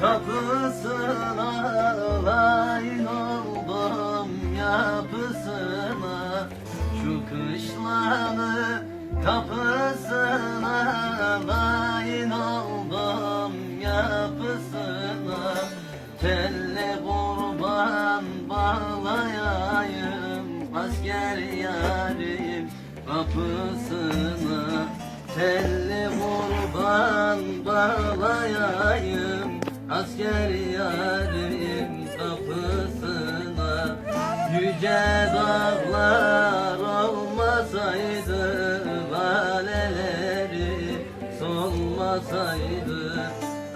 Kapısına layin oldum yapısına. Şu kışlanı kapısına layin oldum yapısına. Kelle kurban bağlayayım asker yarim kapısına. Telli kurban bağlayayım Asker yarim kapısına Yüce dağlar olmasaydı Laleleri solmasaydı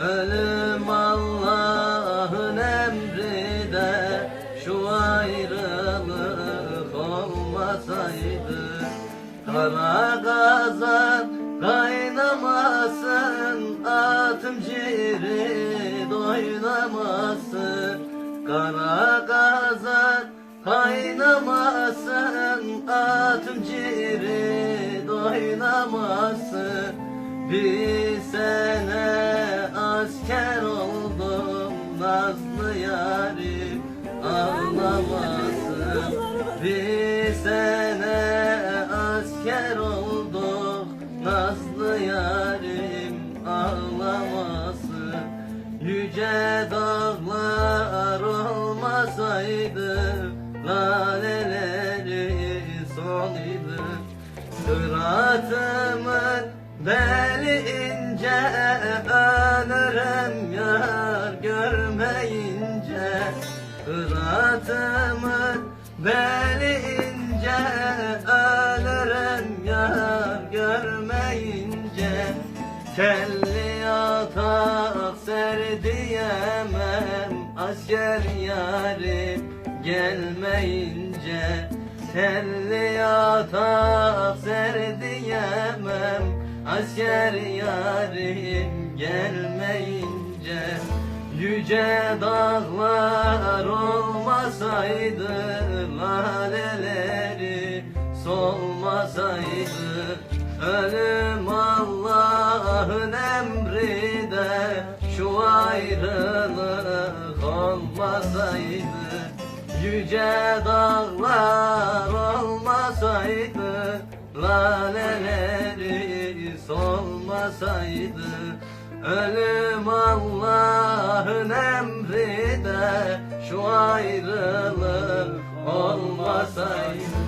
Ölüm Allah'ın emri de Şu ayrılık olmasaydı. Kara kazan kaynamasın Atım ciğeri doynamasın Kara kazan kaynamasın Atım ciğeri doynamasın Bir sene asker oldum Nazlı yarim ağlamasın Yüce dağlar olmasaydı Laleleri sonuydu Sıratımın beli ince Ölürüm yar görmeyince. Sıratımın beli ince Ölürüm yar görmeyince. Yatak serdiyemem Asker yarim gelmeyince Telli yatak serdiyemem Asker yarim gelmeyince Yüce dağlar olmasaydı Laleleri solmasaydı Ölüm Allah'ın emri de Şu ayrılık olmasaydı Yüce dağlar olmasaydı Laleleri solmasaydı Ölüm Allah'ın emri de Şu ayrılık olmasaydı